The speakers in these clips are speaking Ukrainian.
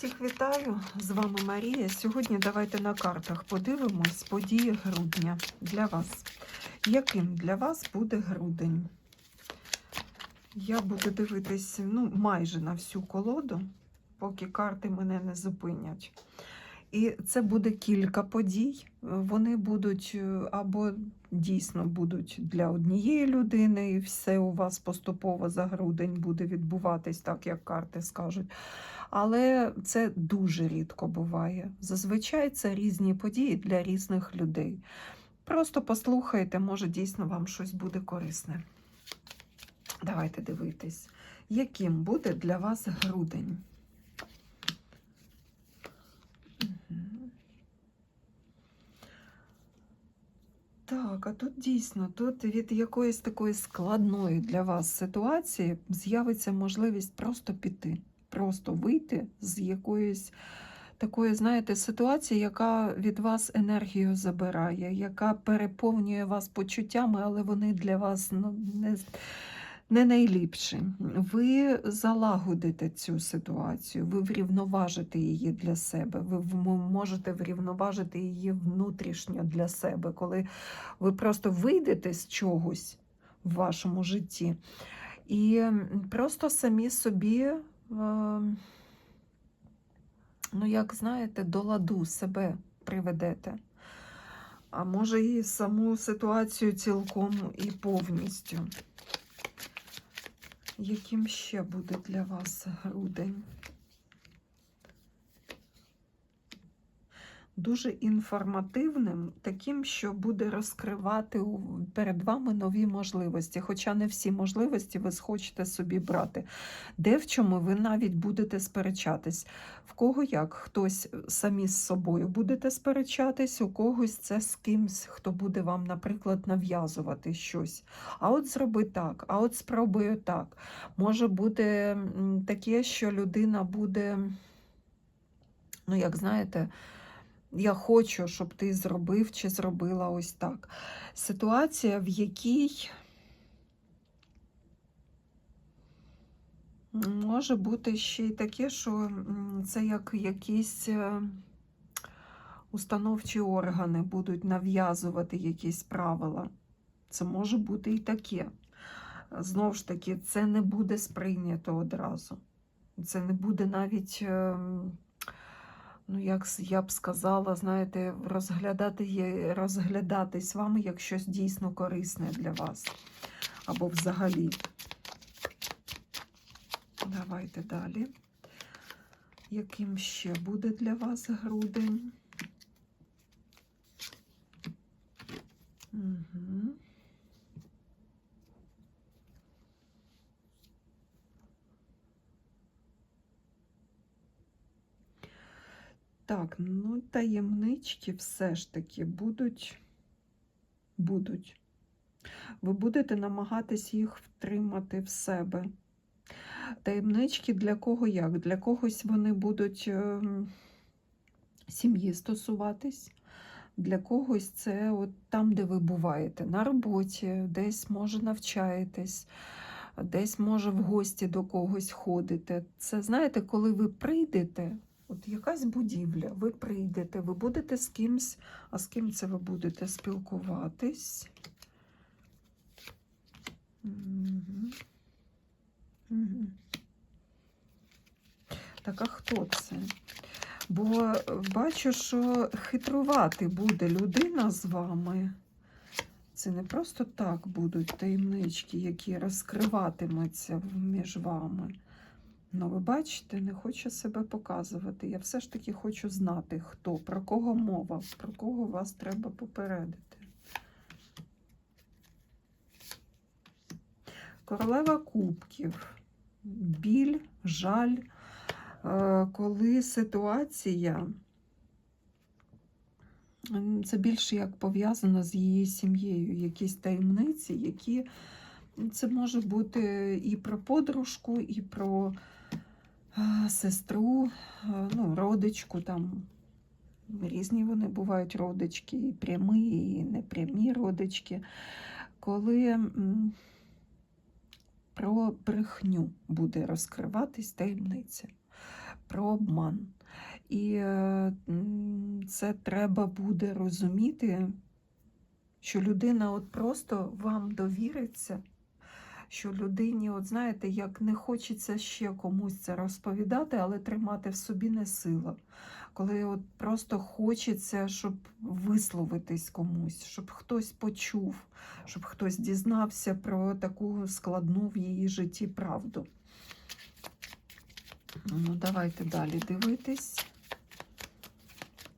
Всіх вітаю! З вами Марія. Сьогодні давайте на картах подивимось події грудня для вас. Яким для вас буде грудень? Я буду дивитись ну, майже на всю колоду, поки карти мене не зупинять. І це буде кілька подій. Вони будуть е, або дійсно будуть для однієї людини, і все у вас поступово за грудень буде відбуватись, так як карти скажуть. Але це дуже рідко буває. Зазвичай це різні події для різних людей. Просто послухайте, може дійсно вам щось буде корисне. Давайте дивитись, яким буде для вас грудень. Так, а тут дійсно, тут від якоїсь такої складної для вас ситуації з'явиться можливість просто піти, просто вийти з якоїсь такої, знаєте, ситуації, яка від вас енергію забирає, яка переповнює вас почуттями, але вони для вас ну, не, не найліпші. Ви залагодите цю ситуацію, ви врівноважите її для себе, ви можете врівноважити її внутрішньо для себе, коли ви просто вийдете з чогось в вашому житті і просто самі собі, е, ну, як знаєте, до ладу себе приведете. А може і саму ситуацію цілком і повністю. Яким ще буде для вас грудень? Дуже інформативним, таким, що буде розкривати перед вами нові можливості. Хоча не всі можливості ви схочете собі брати. Де в чому ви навіть будете сперечатись. В кого як? Хтось самі з собою будете сперечатись, у когось це з кимсь, хто буде вам, наприклад, нав'язувати щось. А от зроби так, а от спробуй так. Може бути таке, що людина буде, ну, як знаєте, я хочу, щоб ти зробив чи зробила ось так. Ситуація, в якій може бути ще й таке, що це як якісь е, установчі органи будуть нав'язувати якісь правила. Це може бути і таке. Знову ж таки, це не буде сприйнято одразу. Це не буде навіть, ем, ну як я б сказала, знаєте, розглядати, розглядатись вами як щось дійсно корисне для вас. Або взагалі. Давайте далі. Яким ще буде для вас грудень? Угу. Так, ну таємнички все ж таки будуть. Будуть. Ви будете намагатись їх втримати в себе. Таємнички для кого як? Для когось вони будуть ем, сім'ї стосуватись, для когось це от там, де ви буваєте, на роботі, десь може навчаєтесь, десь може в гості до когось ходите. Це знаєте, коли ви прийдете, от якась будівля, ви прийдете, ви будете з кимсь, а з ким це ви будете спілкуватись? Мгм. Мгм. Так, а хто це? Бо е, бачу, що хитрувати буде людина з вами. Це не просто так будуть таємнички, які розкриватимуться між вами. Ну, ви бачите, не хочу себе показувати. Я все ж таки хочу знати, хто, про кого мова, про кого вас треба попередити. Королева кубків, біль, жаль, е, коли ситуація, це більше як пов'язано з її сім'єю, якісь таємниці, які це може бути і про подружку, і про сестру, ну, родичку там. Різні вони бувають родички, і прямі, і непрямі родички. Коли про брехню буде розкриватись таємниця. про обман. І е, це треба буде розуміти, що людина от просто вам довіриться, що людині, от знаєте, як не хочеться ще комусь це розповідати, але тримати в собі не сила. Коли от просто хочеться, щоб висловитись комусь, щоб хтось почув, щоб хтось дізнався про таку складну в її житті правду. Ну, давайте далі дивитись,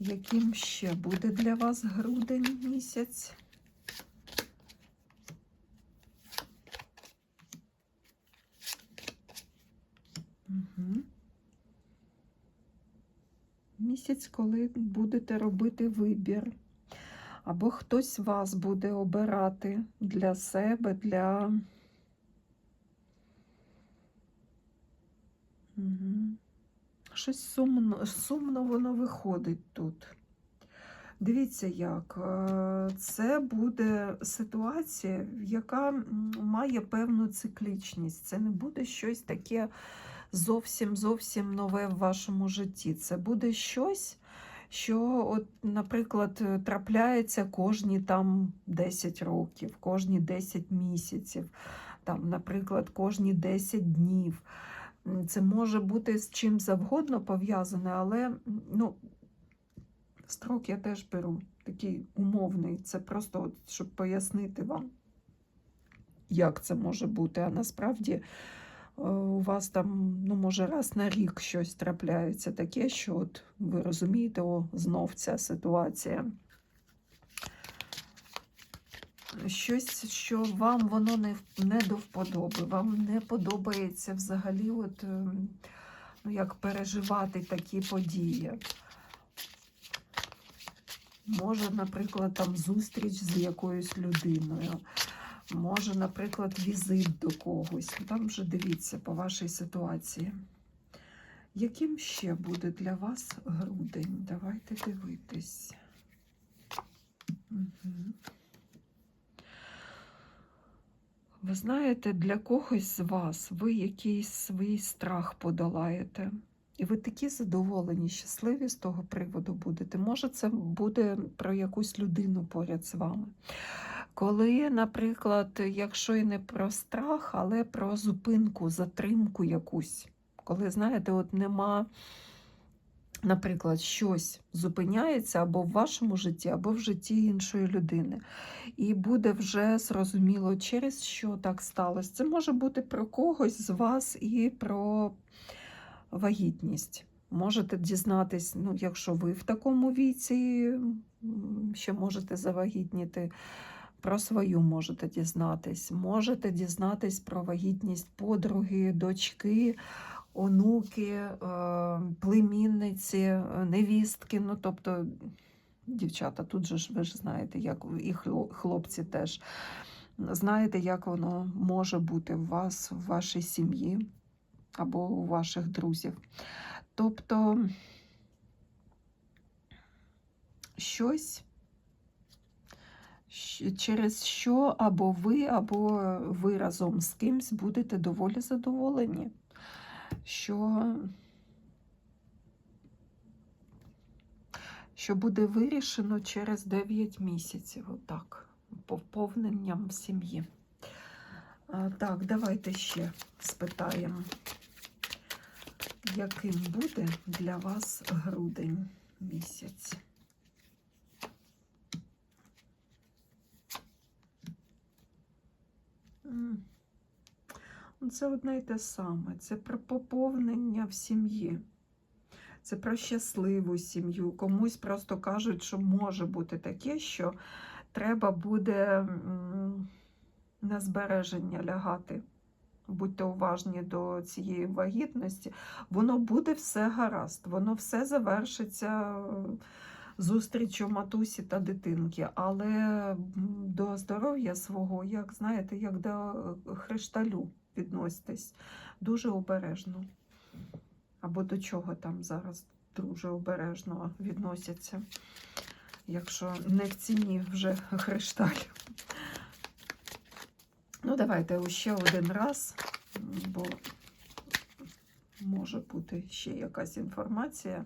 яким ще буде для вас грудень місяць. Місяць, коли будете робити вибір, або хтось вас буде обирати для себе, для. Щось сумно, сумно воно виходить тут. Дивіться, як е, це буде ситуація, яка має певну циклічність. Це не буде щось таке зовсім зовсім нове в вашому житті. Це буде щось, що, от, наприклад, е, трапляється кожні там 10 років, кожні 10 місяців, там, наприклад, кожні 10 днів. Це може бути з чим завгодно пов'язане, але ну, строк я теж беру такий умовний. Це просто, от, щоб пояснити вам, як це може бути. А насправді у вас там, ну, може, раз на рік щось трапляється таке, що от ви розумієте, о, знов ця ситуація. Щось, що вам воно не, не до вподоби, вам не подобається взагалі, от, ем, ну, як переживати такі події. Може, наприклад, там зустріч з якоюсь людиною, може, наприклад, візит до когось. Ну, Там вже дивіться по вашій ситуації. Яким ще буде для вас грудень? Давайте дивитись. Угу. Ви знаєте, для когось з вас ви якийсь свій страх подолаєте. І ви такі задоволені, щасливі з того приводу будете. Може, це буде про якусь людину поряд з вами. Коли, наприклад, якщо і не про страх, але про зупинку, затримку якусь. Коли, знаєте, от нема, наприклад, щось зупиняється або в вашому житті, або в житті іншої людини. І буде вже зрозуміло, через що так сталося. Це може бути про когось з вас і про вагітність. Можете дізнатись, ну, якщо ви в такому віці ще можете завагітніти, про свою можете дізнатись. Можете дізнатись про вагітність подруги, дочки, онуки, е, племінниці, е, невістки. Ну, тобто, дівчата, тут же ж ви ж знаєте, як і хлопці теж. Знаєте, як воно може бути у вас, в вашій сім'ї або у ваших друзів. Тобто щось, через що або ви, або ви разом з кимсь будете доволі задоволені, що, що буде вирішено через 9 місяців, отак, поповненням сім'ї. Так, давайте ще спитаємо, яким буде для вас грудень місяць. М. Ну, Це одне й те саме. Це про поповнення в сім'ї. Це про щасливу сім'ю. Комусь просто кажуть, що може бути таке, що треба буде на збереження лягати. Будьте уважні до цієї вагітності. Воно буде все гаразд, воно все завершиться е, зустрічю матусі та дитинки. Але до здоров'я свого, як знаєте, як до е, хрешталю відноситесь дуже обережно. Або до чого там зараз дуже обережно відносяться, якщо не в ціні вже хрешталь. Ну, давайте ще один раз, бо може бути ще якась інформація,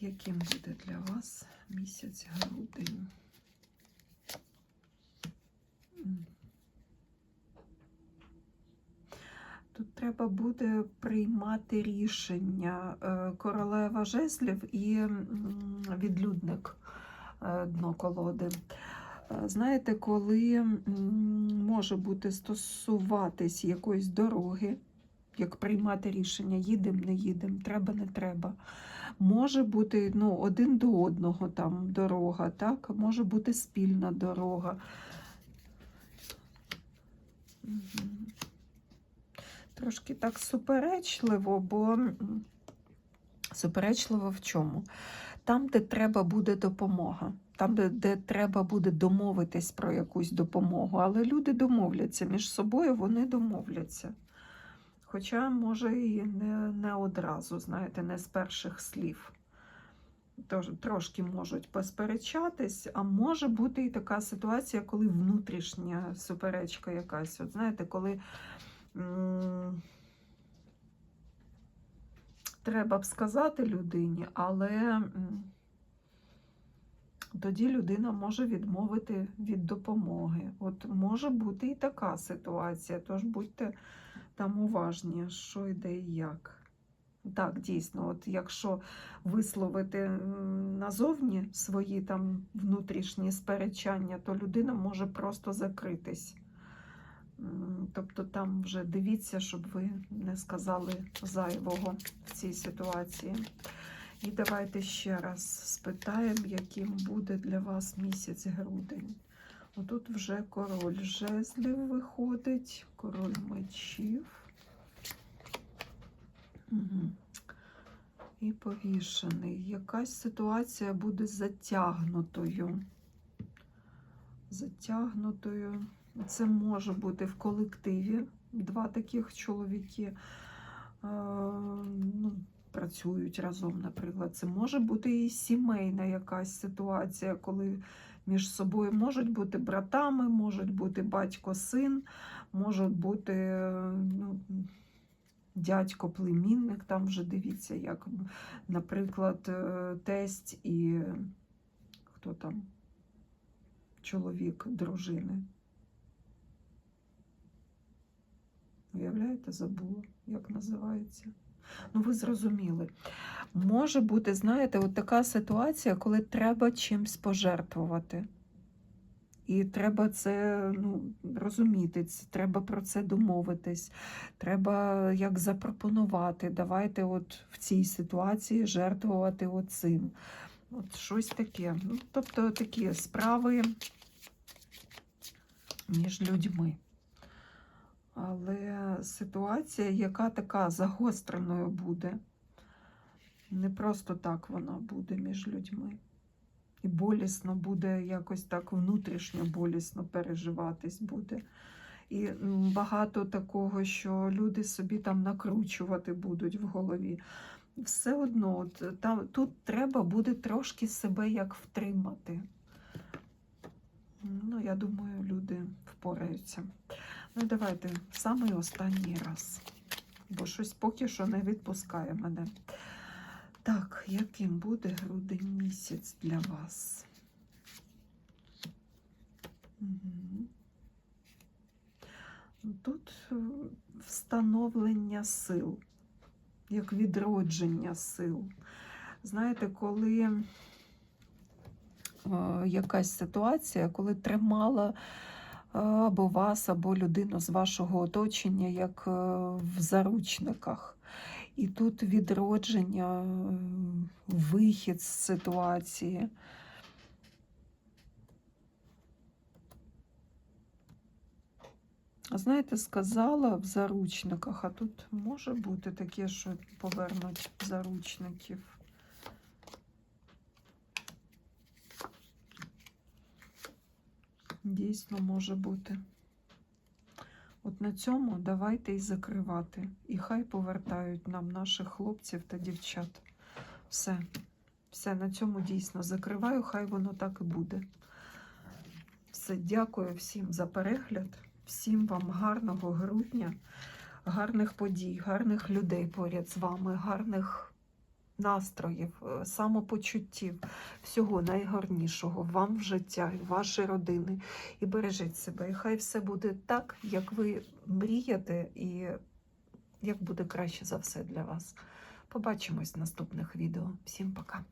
яким буде для вас місяць грудень. Тут треба буде приймати рішення е, королева жезлів і відлюдник е, дно колоди. Е, Знаєте, коли може бути стосуватись якоїсь дороги, як приймати рішення, їдемо, не їдемо, треба, не треба. Може бути ну, один до одного там дорога, так? може бути спільна дорога. Трошки так суперечливо, бо суперечливо в чому? Там, де треба буде допомога, там, де, де треба буде домовитись про якусь допомогу, але люди домовляться між собою, вони домовляться. Хоча, може, і не, не одразу, знаєте, не з перших слів. Тож, трошки можуть посперечатись, а може бути і така ситуація, коли внутрішня суперечка якась. От знаєте, коли треба б сказати людині, але тоді людина може відмовити від допомоги. От може бути і така ситуація, тож будьте там уважні, що йде і як. Так, дійсно, от якщо висловити назовні свої там внутрішні сперечання, то людина може просто закритись. Тобто там вже дивіться, щоб ви не сказали зайвого в цій ситуації. І давайте ще раз спитаємо, яким буде для вас місяць грудень. Отут вже король жезлів виходить, король мечів. Угу. І повішений. Якась ситуація буде затягнутою. Затягнутою. Це може бути в колективі два таких чоловіки. е, ну, працюють разом, наприклад. Це може бути і сімейна якась ситуація, коли між собою можуть бути братами, можуть бути батько-син, можуть бути ну, дядько-племінник. Там вже дивіться, як, наприклад, е, тесть і хто там, чоловік дружини. Уявляєте, забула, як називається. Ну, ви зрозуміли. Може бути, знаєте, от така ситуація, коли треба чимсь пожертвувати. І треба це ну, розуміти, треба про це домовитись, треба як запропонувати. Давайте от в цій ситуації жертвувати оцим. От щось таке. Ну, тобто такі справи між людьми. Але ситуація, яка така загостреною буде, не просто так вона буде між людьми. І болісно буде якось так внутрішньо болісно переживатись буде. І багато такого, що люди собі там накручувати будуть в голові. Все одно, от, там, тут треба буде трошки себе як втримати. Ну, я думаю, люди впораються. Ну, давайте в самий останній раз. Бо щось поки що не відпускає мене. Так, яким буде грудень місяць для вас? Мгм. Тут е, встановлення сил, як відродження сил. Знаєте, коли е, якась ситуація, коли тримала або вас, або людину з вашого оточення, як е, в заручниках. І тут відродження, е, вихід з ситуації. Знаєте, сказала в заручниках, а тут може бути таке, що повернуть заручників. Дійсно може бути. От на цьому давайте і закривати. І хай повертають нам наших хлопців та дівчат. Все. Все, на цьому дійсно закриваю, хай воно так і буде. Все, дякую всім за перегляд. Всім вам гарного грудня. гарних подій, гарних людей поряд з вами, гарних настроїв, е, самопочуттів, всього найгарнішого вам в життя, в ваші родини. І бережіть себе. І хай все буде так, як ви мрієте, і як буде краще за все для вас. Побачимось в наступних відео. Всім пока!